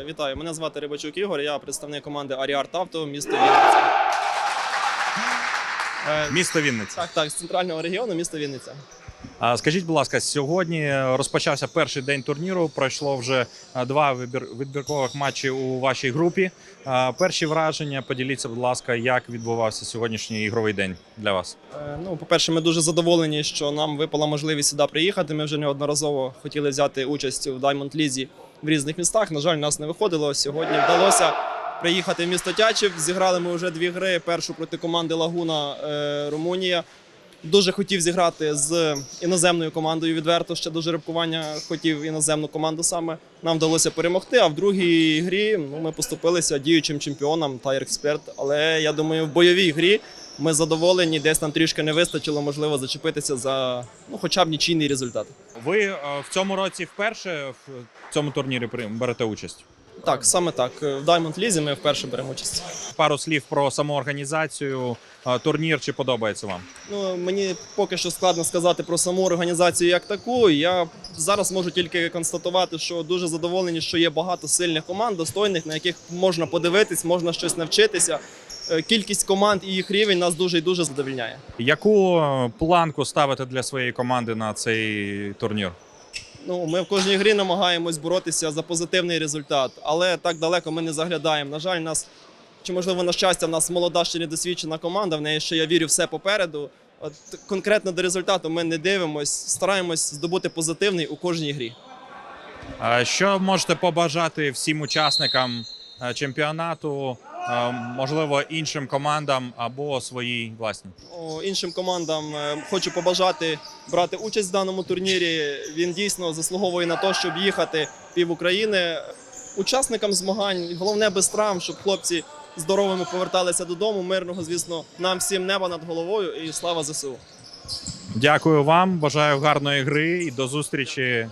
Е, Вітаю, мене звати Рибачук Ігор, я представник команди Аріарт Авто, місто Вінниця. Місто Вінниця. Так, так, з центрального регіону, місто Вінниця. Скажіть, будь ласка, сьогодні розпочався перший день турніру. Пройшло вже два вибір... відбіркових матчі у вашій групі. Перші враження поділіться, будь ласка, як відбувався сьогоднішній ігровий день для вас. Е, Ну, по-перше, ми дуже задоволені, що нам випала можливість сюди приїхати. Ми вже неодноразово хотіли взяти участь у Diamond Лізі в різних містах. На жаль, нас не виходило. Сьогодні вдалося приїхати в місто Тячів. Зіграли ми вже дві гри. Першу проти команди Лагуна е, Румунія. Дуже хотів зіграти з іноземною командою. Відверто ще до жеребкування хотів іноземну команду саме. Нам вдалося перемогти. А в другій грі ну, ми поступилися діючим чемпіонам та експерт. Але я думаю, в бойовій грі ми задоволені. Десь нам трішки не вистачило, можливо, зачепитися за ну, хоча б нічийний результат. Ви е, в цьому році вперше в цьому турнірі берете участь. Так, саме так. В Diamond Лізі ми вперше беремо участь. Пару слів про саму організацію. Е, Турнір чи подобається вам? Ну, мені поки що складно сказати про саму організацію як таку. Я зараз можу тільки констатувати, що дуже задоволені, що є багато сильних команд, достойних, на яких можна подивитись, можна щось навчитися. Е, Кількість команд і їх рівень нас дуже і дуже задовільняє. Яку планку ставите для своєї команди на цей турнір? Ну, ми в кожній грі намагаємось боротися за позитивний результат, але так далеко ми не заглядаємо. На жаль, нас чи можливо на щастя, в нас молода ще недосвідчена команда. В неї ще я вірю все попереду. От конкретно до результату ми не дивимось, стараємось здобути позитивний у кожній грі. Що можете побажати всім учасникам е, чемпіонату, можливо, іншим командам або своїй власній? Іншим командам е, хочу побажати брати участь в даному турнірі. Він дійсно заслуговує на те, щоб їхати пів України. Учасникам змагань головне без травм, щоб хлопці здоровими поверталися додому. Мирного, звісно, нам всім неба над головою і слава ЗСУ. Дякую вам, бажаю гарної гри і до зустрічі